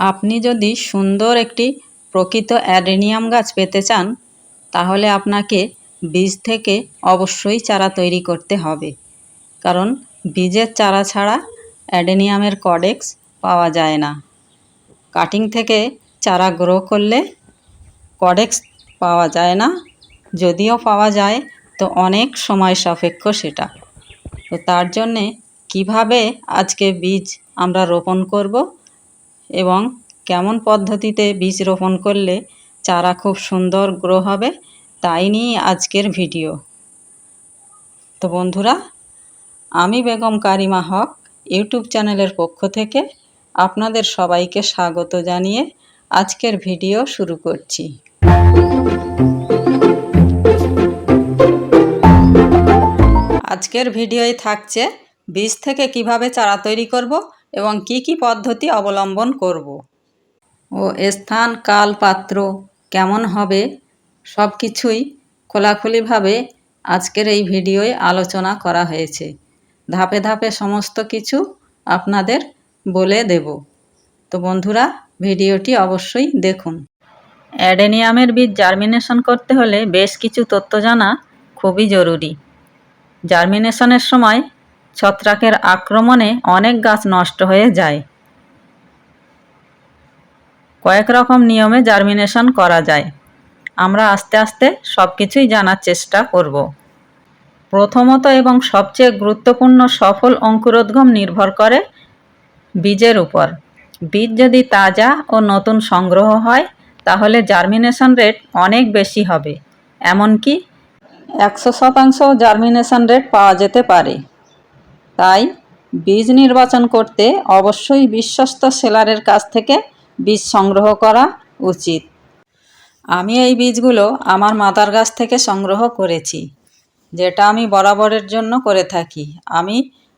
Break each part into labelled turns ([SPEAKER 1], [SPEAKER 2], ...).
[SPEAKER 1] আপনি যদি সুন্দর একটি প্রকৃত অ্যাডেনিয়াম গাছ পেতে চান, তাহলে আপনাকে বীজ থেকে অবশ্যই চারা তৈরি করতে হবে। কারণ বীজের চারা ছাড়া অ্যাডেনিয়ামের কডেক্স পাওয়া যায় না। কাটিং থেকে চারা গ্রো করলে কডেক্স পাওয়া যায় না। যদিও পাওয়া যায়, তো অনেক সময় সাপেক্ষ সেটা। তো তার জন্যে কীভাবে আজকে বীজ আমরা রোপণ করব এবং কেমন পদ্ধতিতে বীজ রোপণ করলে চারা খুব সুন্দর গ্রো হবে, তাই নিয়ে আজকের ভিডিও। তো বন্ধুরা, আমি বেগম কারিমা হক, ইউটিউব চ্যানেলের পক্ষ থেকে আপনাদের সবাইকে স্বাগত জানিয়ে আজকের ভিডিও শুরু করছি। আজকের ভিডিওয় থাকছে বীজ থেকে কীভাবে চারা তৈরি করব এবং কি কি পদ্ধতি অবলম্বন করব? ও স্থান, কাল, পাত্র কেমন হবে? সব কিছুই খোলাখুলিভাবে আজকের এই ভিডিওয় আলোচনা করা হয়েছে। ধাপে ধাপে সমস্ত কিছু আপনাদের বলে দেব। তো বন্ধুরা, ভিডিওটি অবশ্যই দেখুন। অ্যাডেনিয়ামের বীজ জার্মিনেশন করতে হলে বেশ কিছু তথ্য জানা খুবই জরুরি। জার্মিনেশনের সময় ছত্রাকের আক্রমণে অনেক গাছ নষ্ট হয়ে যায়। কয়েক রকম নিয়মে জার্মিনেশন করা যায়। আমরা আস্তে আস্তে সব কিছুই জানার চেষ্টা করব। প্রথমত এবং সবচেয়ে গুরুত্বপূর্ণ সফল অঙ্কুরোদ্গম নির্ভর করে বীজের উপর। বীজ যদি তাজা ও নতুন সংগ্রহ হয়, তাহলে জার্মিনেশন রেট অনেক বেশি হবে। এমনকি একশো শতাংশ জার্মিনেশন রেট পাওয়া যেতে পারে। তাই বীজ নির্বাচন করতে অবশ্যই বিশ্বস্ত সেলারের কাছ থেকে বীজ সংগ্রহ করা উচিত। আমি এই বীজগুলো আমার মাতার গাছ থেকে সংগ্রহ করেছি, যেটা আমি বরাবরের জন্য করে থাকি। আমি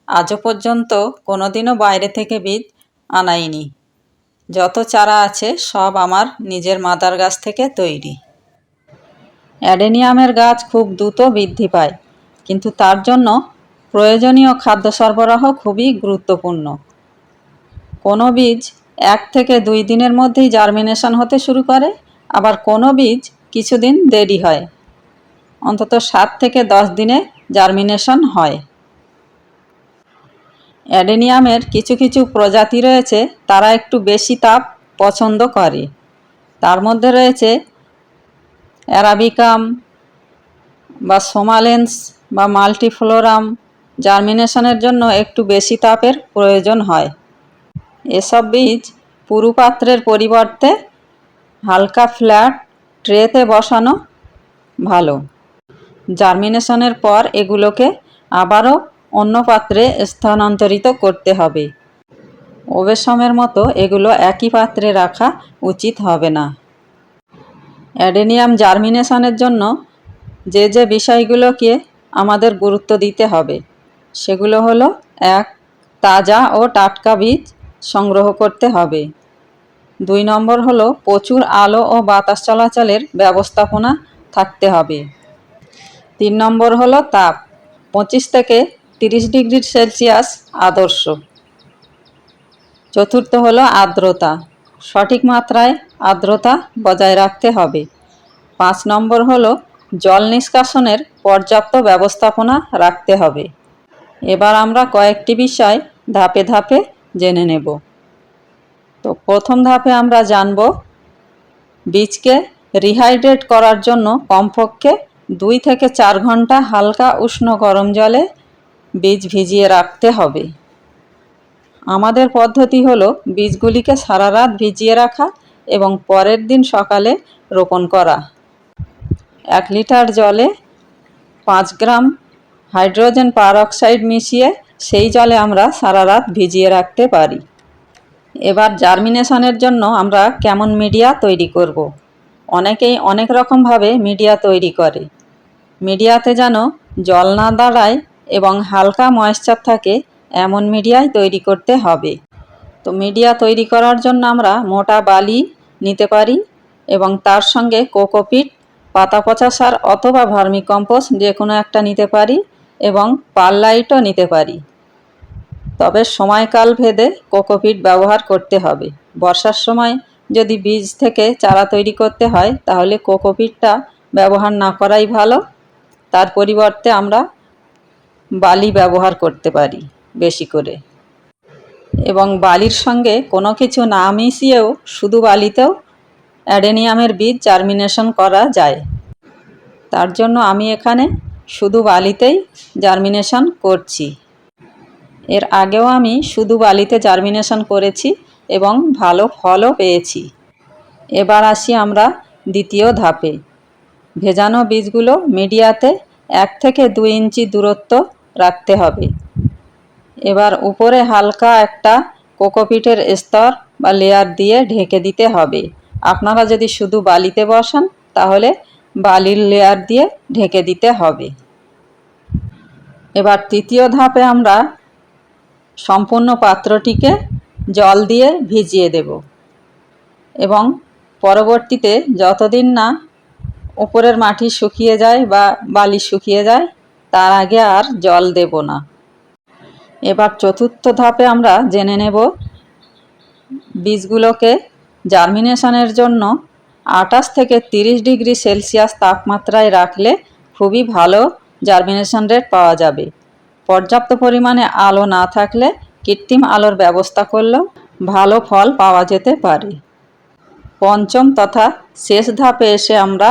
[SPEAKER 1] আজও পর্যন্ত কোনোদিনও বাইরে থেকে বীজ আনাইনি। যত চারা আছে সব আমার নিজের মাতার গাছ থেকে তৈরি। অ্যাডেনিয়ামের গাছ খুব দ্রুত বৃদ্ধি পায়, কিন্তু তার জন্য প্রয়োজনীয় খাদ্য সরবরাহ খুবই গুরুত্বপূর্ণ। কোনো বীজ এক থেকে দুই দিনের মধ্যেই জার্মিনেশন হতে শুরু করে, আবার কোনো বীজ কিছুদিন দেরি হয়। অন্তত সাত থেকে দশ দিনে জার্মিনেশন হয়। অ্যাডেনিয়ামের কিছু কিছু প্রজাতি রয়েছে, তারা একটু বেশি তাপ পছন্দ করে। তার মধ্যে রয়েছে অ্যারাবিকাম বা সোমালেন্স বা মাল্টিফ্লোরাম জার্মিনেশনের জন্য একটু বেশি তাপের প্রয়োজন হয়। এসব বীজ পুরু পাত্রের পরিবর্তে হালকা ফ্ল্যাট ট্রেতে বসানো ভালো। জার্মিনেশনের পর এগুলোকে আবারও অন্য পাত্রে স্থানান্তরিত করতে হবে। ওবেসমের মতো এগুলো একই পাত্রে রাখা উচিত হবে না। অ্যাডেনিয়াম জার্মিনেশনের জন্য যে যে বিষয়গুলোকে আমাদের গুরুত্ব দিতে হবে সেগুলো হলো, এক, তাজা ও টাটকা বীজ সংগ্রহ করতে হবে। দুই নম্বর হলো, প্রচুর আলো ও বাতাস চলাচলের ব্যবস্থাপনা থাকতে হবে। তিন নম্বর হলো, তাপ, পঁচিশ থেকে তিরিশ ডিগ্রি সেলসিয়াস আদর্শ। চতুর্থ হলো, আর্দ্রতা, সঠিক মাত্রায় আর্দ্রতা বজায় রাখতে হবে। পাঁচ নম্বর হলো, জল নিষ্কাশনের পর্যাপ্ত ব্যবস্থাপনা রাখতে হবে। এবার আমরা কয়েকটি বিষয় ধাপে ধাপে জেনে নেব। তো প্রথম ধাপে আমরা জানব, বীজকে রিহাইড্রেট করার জন্য কমপক্ষে দুই থেকে চার ঘণ্টা হালকা উষ্ণ গরম জলে বীজ ভিজিয়ে রাখতে হবে। আমাদের পদ্ধতি হলো বীজগুলিকে সারা রাত ভিজিয়ে রাখা এবং পরের দিন সকালে রোপণ করা। এক লিটার জলে পাঁচ গ্রাম হাইড্রোজেন পারঅক্সাইড মিশিয়ে সেই জলে আমরা সারা রাত ভিজিয়ে রাখতে পারি। এবার জার্মিনেশনের জন্য আমরা কেমন মিডিয়া তৈরি করব। অনেকেই অনেক রকমভাবে মিডিয়া তৈরি করে। মিডিয়াতে যেন জল না দাঁড়ায় এবং হালকা ময়েশ্চার থাকে, এমন মিডিয়াই তৈরি করতে হবে। তো মিডিয়া তৈরি করার জন্য আমরা মোটা বালি নিতে পারি এবং তার সঙ্গে কোকোপিট পাতা পচা সার অথবা ভার্মিকম্পোস্ট যে কোনো একটা নিতে পারি। এবং পারলাইটও নিতে পারি। তবে সময়কাল ভেদে কোকোপিট ব্যবহার করতে হবে। বর্ষার সময় যদি বীজ থেকে চারা তৈরি করতে হয়, তাহলে কোকোপিটটা ব্যবহার না করাই ভালো। তার পরিবর্তে আমরা বালি ব্যবহার করতে পারি বেশি করে। এবং বালির সঙ্গে কোনো কিছু না মিশিয়েও শুধু বালিতেও অ্যাডেনিয়ামের বীজ জার্মিনেশন করা যায়। তার জন্য আমি এখানে শুধু বালিতেই জার্মিনেশন করছি। এর আগেও আমি শুধু বালিতে জার্মিনেশন করেছি এবং ভালো ফলও পেয়েছি। এবার আসি আমরা দ্বিতীয় ধাপে। ভেজানো বীজগুলো মিডিয়াতে এক থেকে দুই ইঞ্চি দূরত্ব রাখতে হবে। এবার উপরে হালকা একটা কোকোপিটের স্তর বা লেয়ার দিয়ে ঢেকে দিতে হবে। আপনারা যদি শুধু বালিতে বসান, তাহলে বালির লেয়ার দিয়ে ঢেকে দিতে হবে। এবার তৃতীয় ধাপে আমরা সম্পূর্ণ পাত্রটিকে জল দিয়ে ভিজিয়ে দেব এবং পরবর্তীতে যতদিন না উপরের মাটি শুকিয়ে যায় বা বালি শুকিয়ে যায়, তার আগে আর জল দেব না। এবার চতুর্থ ধাপে আমরা জেনে নেব বীজগুলোকে জার্মিনেশনের জন্য আটাশ থেকে তিরিশ ডিগ্রি সেলসিয়াস তাপমাত্রায় রাখলে খুবই ভালো জার্মিনেশন রেট পাওয়া যাবে। পর্যাপ্ত পরিমাণে আলো না থাকলে কৃত্রিম আলোর ব্যবস্থা করলেও ভালো ফল পাওয়া যেতে পারে। পঞ্চম তথা শেষ ধাপে এসে আমরা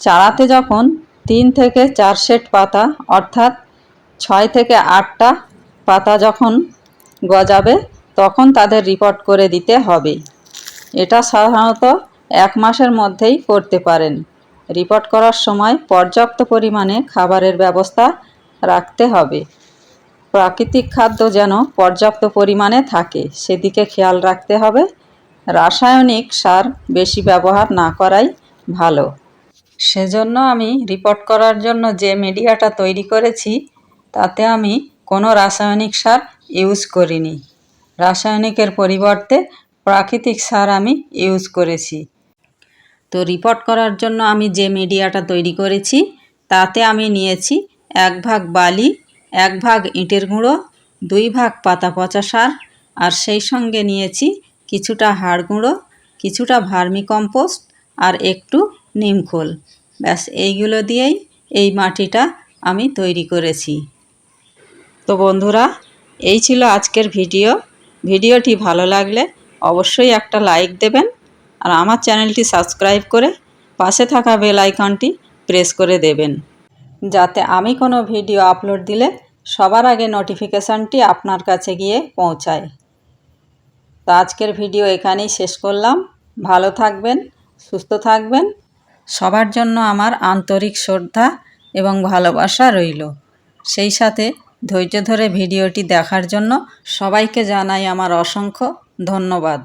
[SPEAKER 1] চারাতে যখন তিন থেকে চার সেট পাতা, অর্থাৎ ছয় থেকে আটটা পাতা যখন গজাবে, তখন তাদের রিপোর্ট করে দিতে হবে। এটা সাধারণত এক মাসের মধ্যেই করতে পারেন। রিপোর্ট করার সময় পর্যাপ্ত পরিমাণে খাবারের ব্যবস্থা রাখতে হবে। প্রাকৃতিক খাদ্য যেন পর্যাপ্ত পরিমাণে থাকে, সেদিকে খেয়াল রাখতে হবে। রাসায়নিক সার বেশি ব্যবহার না করাই ভালো। সেজন্য আমি রিপোর্ট করার জন্য যে মিডিয়াটা তৈরি করেছি, তাতে আমি কোনো রাসায়নিক সার ইউজ করিনি। রাসায়নিকের পরিবর্তে প্রাকৃতিক সার আমি ইউজ করেছি। তো রিপোর্ট করার জন্য আমি যে মিডিয়াটা তৈরি করেছি, তাতে আমি নিয়েছি এক ভাগ বালি, এক ভাগ ইটের গুঁড়ো, দুই ভাগ পাতা পচা সার, আর সেই সঙ্গে নিয়েছি কিছুটা হাড় গুঁড়ো, কিছুটা ভার্মি কম্পোস্ট, আর একটু নিমখোল ব্যাস, এইগুলো দিয়েই এই মাটিটা আমি তৈরি করেছি। তো বন্ধুরা, এই ছিল আজকের ভিডিও। ভিডিওটি ভালো লাগলে অবশ্যই একটা লাইক দেবেন আর আমার চ্যানেলটি সাবস্ক্রাইব করে পাশে থাকা বেল আইকনটি প্রেস করে দেবেন। যাতে আমি কোনো ভিডিও আপলোড দিলে সবার আগে নোটিফিকেশানটি আপনার কাছে গিয়ে পৌঁছায়। তো আজকের ভিডিও এখানেই শেষ করলাম। ভালো থাকবেন, সুস্থ থাকবেন। সবার জন্য আমার আন্তরিক শ্রদ্ধা এবং ভালোবাসা রইল। সেই সাথে ধৈর্য ধরে ভিডিওটি দেখার জন্য সবাইকে জানাই আমার অসংখ্য ধন্যবাদ।